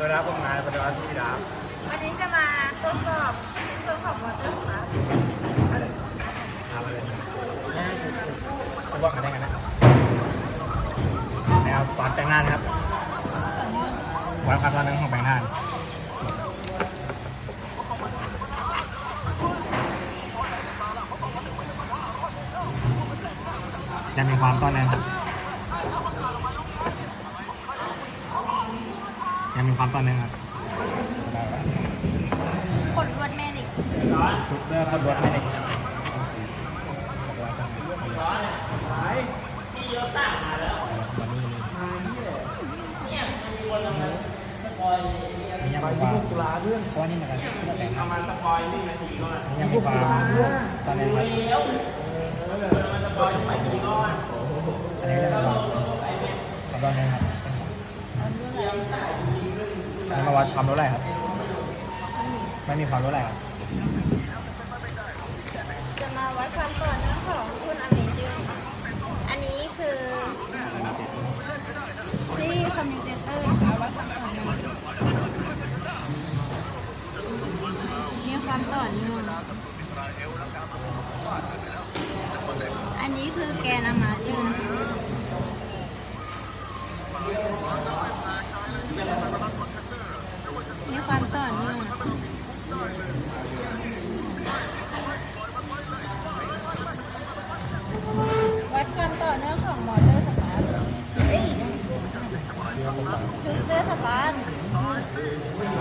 วัสดีครับผมนายปฏิวัติพิดาวันนี้จะมาตรวจสอบชิ้นส่วนของมอเตอร์ค่ะทำอะไรจะว่ากันได้กันนะแล้วตอนแต่งงานครับวันความร้อนของแต่งงานจะมีความต้อนนะครับ ยังมีความต้อนนะครับขนลวดแม่ดิกชุดเสื้อขับรถไม่ได้นี่ยังมีความตุลาเรื่องเพราะนี่เหมือนกันแต่งมาสปอยนี่นาทีก็ยังมีความ อันมาวัดความรู้อะไรครับ ไม่มีความรู้อะไรครับ จะมาวัดความต่อเนื่องของคุณอเมจิงอันนี้คือที่คอมพิวเตอร์นะคะวัดความต่อเนื่องมีความต่อเนื่องอันนี้คือแกนอะมาเจอร์นะคะ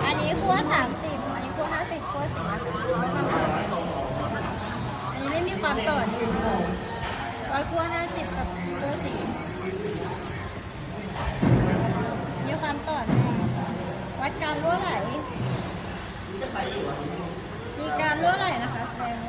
อันนี้ขั้วสามสิบอันนี้ขั้วห้าสิบขั้วสิบอันนี้ไม่มีความต่อเนื่องวัดขั้วห้าสิบกับขั้วสี่มีความต่อเนื่องวัดการรั่วไหลมีการรั่วไหลนะคะแสดงว่า